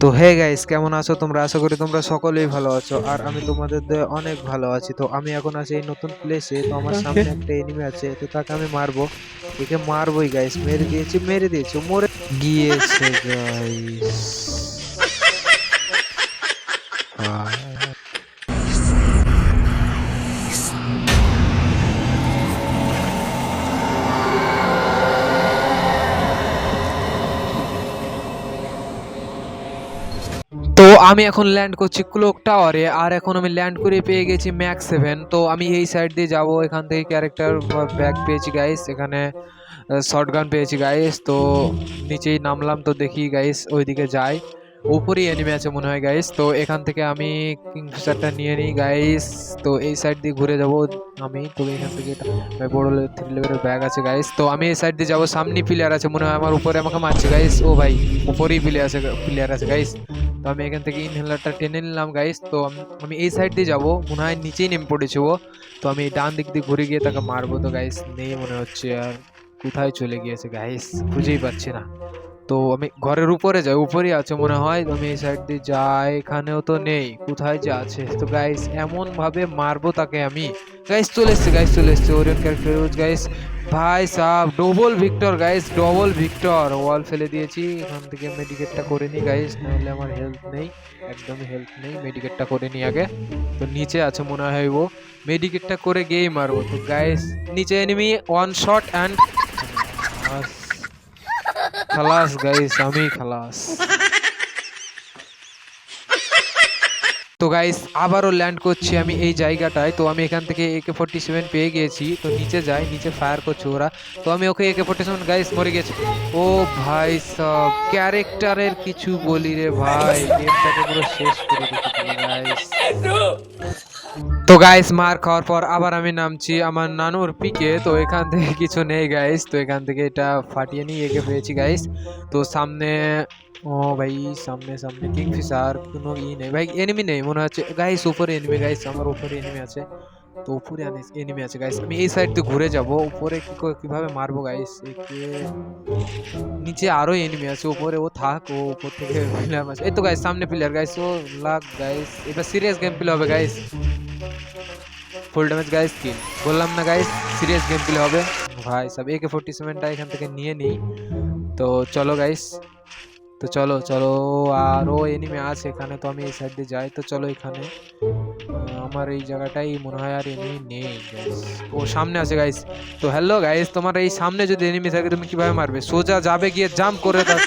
তো hey guys কেমন আছো তোমরা? আশা করি তোমরা সকলেই ভালো আছো আর আমি তোমাদের অনেক ভালো আছি। তো আমি এখন আছি এই নতুন প্লেসে তো আমার সামনে একটা এনিমি আছে তো তাকে আমি মারবো। একে মারবোই গাইস মেরে দিয়েছি মেরে দিয়েছি মরে গিয়েছে গাইস তো আমি এখন ল্যান্ড করছি ক্লোক টাওয়ারে আর এখন আমি ল্যান্ড করে পেয়ে গেছি ম্যাক্স সেভেন তো আমি এই সাইড দিয়ে যাব, এখান থেকে ক্যারেক্টার ব্যাগ পেয়েছি গাইস এখানে শর্ট গান পেয়েছি গাইস তো নিচেই নামলাম, তো দেখি গাইস ওইদিকে যাই উপরেই এনিমে আছে মনে হয় গাইস তো এখান থেকে আমি কিংফিশারটা নিয়ে নিই গাইস তো এই সাইড দিয়ে ঘুরে যাব আমি। তো এখান থেকে বড় থ্রি লেভেলের ব্যাগ আছে গাইস তো আমি এই সাইড দিয়ে যাব সামনে প্লেয়ার আছে মনে হয়, আমার উপরে আমাকে মারছে গাইস ও ভাই, উপরেই প্লেয়ার আছে প্লেয়ার আছে গাইস তো আমি এখান থেকে ইনহেলারটা টেনে নিলাম গাইস তো আমি এই সাইড দিয়ে যাব। মনে হয় নিচেই নেমে পড়েছি ও। তো আমি ডান দিক দিয়ে ঘুরে গিয়ে তাকে মারবো তো গাইস নেই মনে হচ্ছে আর কোথায় চলে গিয়েছে গাইস খুঁজেই পাচ্ছি না। তো আমি ঘরের উপরে যাই, উপরেই আছে মনে হয় আমি এই সাইড দিয়ে যাই, এখানেও তো নেই, কোথায় যে আছে? তো গাইস এমন ভাবে মারবো তাকে আমি। গাইস চলে এসছে গাইস চলে এসছে ওরিয়ন ক্যারেক্টার গাইস ভাই সাহ double victor guys double victor wall ফেলে দিয়েছি, এখান থেকে মেডিকেটটা করে নিই গাইস নাহলে আমার হেলথ নেই, একদমই হেলথ নেই মেডিকেটটা করে নিই আগে। তো নিচে আছে মনে হয় ও মেডিকেটটা করে গিয়েই মারবো। তো গাইস নিচে এনিমি ওয়ান শট অ্যান্ড খালাস গাইস আমি খালাস। তো গাইস আবারও ল্যান্ড করছি আমি এই জায়গাটায়। তো আমি এখান থেকে একে ফোর্টি সেভেন পেয়ে গিয়েছি তো নিচে যাই, নিচে ফায়ার করছে ওরা। তো আমি ওকে একে ফোর্টি সেভেন গাইস মরে গেছে। ও ভাই সব ক্যারেক্টারের কিছু বলি রে ভাই। গেমটাকে পুরো শেষ করে গাইস তো গাইস মার খাওয়ার পর আবার আমি নামছি আমার নানুর পিকে। তো এখান থেকে কিছু নেই গাইস তো এখান থেকে এটা ফাটিয়ে নিয়ে একে পেয়েছি গাইস তো সামনে, ও ভাই, সামনে সামনে কিংফিশার কোনো ই নেই। ভাই এনিমি নেই মনে হচ্ছে গাইস উপরে এনিমি গাইস আমার উপরে এনিমি আছে। তো উপরে এনিমি আছে গাইস আমি এই সাইড দিয়ে ঘুরে যাব, উপরে কি কীভাবে মারবো গাইস একে নিচে আরও এনিমি আছে, উপরে ও থাক, ও উপর থেকে প্লেয়ার আছে। এই তো গাইস সামনে প্লেয়ার গাইস ও লাগ গাইস এবার সিরিয়াস গেম প্লে হবে guys full damage guys kill বললাম না গাইস সিরিয়াস গেম প্লে হবে। ভাই, সব একে ফোর্টি সেভেনটা এখান থেকে নিয়ে নিই। তো চলো গাইস তো চলো চলো আরও এনিমে আছে, এখানে তো আমি এই সাইড দিয়ে যাই, তো চলো এখানে। আমার এই জায়গাটাই মনে হয় আর এনিমি নেই ও সামনে আছে গাইস তো হ্যালো গাইস তোমার এই সামনে যদি এনিমি থাকে, তুমি কীভাবে মারবে? সোজা যাবে গিয়ে জাম্প করে দাও